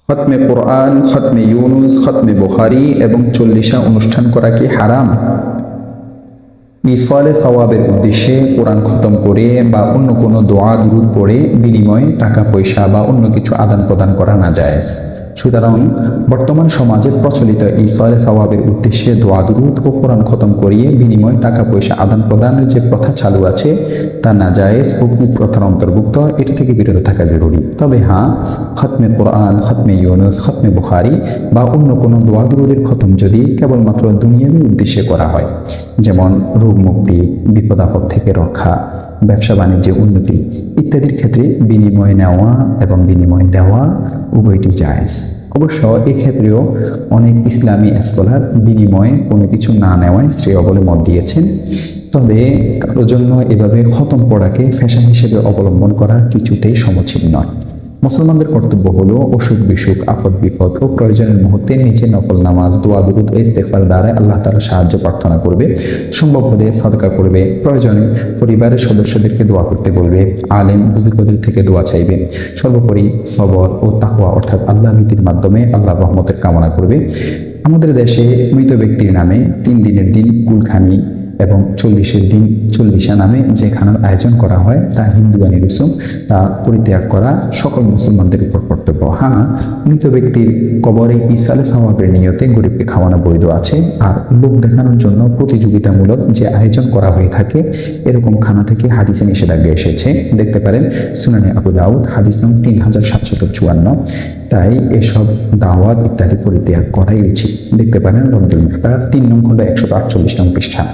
খতমে কোরআন, খতমে ইউনুস, খতমে বুখারি এবং চল্লিশা অনুষ্ঠান করা কি হারাম? ইসলে সওয়াবের উদ্দেশ্যে কোরআন খতম করে বা অন্য কোনো দোয়া দূর পড়ে বিনিময়ে টাকা, পয়সা বা অন্য কিছু আদান প্রদান করা না যায় সুতরাং বর্তমান সমাজে প্রচলিত এই সলে সওয়াবের উদ্দেশ্যে দোয়া, দুরুদ ও কোরআন খতম করিয়ে বিনিময়ে টাকা পয়সা আদান প্রদানের যে প্রথা চালু আছে, তা না জায়েজ ও কুপ্রথার অন্তর্ভুক্ত এটি থেকে বিরত থাকা জরুরি। তবে হ্যাঁ খতমে কোরআন, খতমে ইউনুস, খতমে বুখারি বা অন্য কোনো দোয়া, দুরুদের খতম যদি কেবলমাত্র দুনিয়াবী উদ্দেশ্যে করা হয়, যেমন রোগ মুক্তি, বিপদ আপদ থেকে রক্ষা ব্যবসা বাণিজ্যে উন্নতি ইত্যাদির ক্ষেত্রে বিনিময় নেওয়া এবং বিনিময় দেওয়া উভয়টি জায়জ। অবশ্য এক্ষেত্রেও অনেক ইসলামী স্কলার বিনিময়ে কোনো কিছু না নেওয়ায় শ্রেয় বলে মত দিয়েছেন। তবে কারোর জন্য এভাবে খতম পড়াকে ফ্যাশন হিসেবে অবলম্বন করা কিছুতেই সমীচীন নয়। মুসলমানদের কর্তব্য হলো অসুখ, বিসুখ আপদ বিপদ ও প্রয়োজনের মুহূর্তে নিচে নফল নামাজ, দোয়া, দুরুদ ও ইস্তেফার দ্বারা আল্লাহ তালা সাহায্য প্রার্থনা করবে। সম্ভব হলে সদকা করবে। প্রয়োজনে পরিবারের সদস্যদেরকে দোয়া করতে বলবে। আলেম, বুজুর্গদের থেকে দোয়া চাইবে। সর্বোপরি সবর ও তাকওয়া অর্থাৎ আল্লাহ নীতির মাধ্যমে আল্লাহ রহমতের কামনা করবে। আমাদের দেশে মৃত ব্যক্তির নামে তিন দিনের দিন কুলখানি এবং চল্লিশের দিন চল্লিশা নামে যে খানার আয়োজন করা হয়, তা হিন্দু হিন্দুয়ানি রসুম তা পরিত্যাগ করা সকল মুসলমানদের উপর কর্তব্য। হ্যাঁ মৃত ব্যক্তির কবরে ইসালে সওয়াবের নিয়তে গরিবকে খাওয়ানো বৈধ আছে। আর লোক দেখানোর জন্য প্রতিযোগিতামূলক যে আয়োজন করা হয়ে থাকে, এরকম খানা থেকে হাদিসে নিষেধাজ্ঞা এসেছে। দেখতে পারেন সুনানি আবু দাউদ, হাদিস নং তিন হাজার সাতশত চুয়ান্ন। তাই এসব দাওয়াত ইত্যাদি পরিত্যাগ করাই উচিত। দেখতে পারেন রদ্দুল মেহতার তিন নং খন্ড একশত আটচল্লিশ নং পৃষ্ঠা।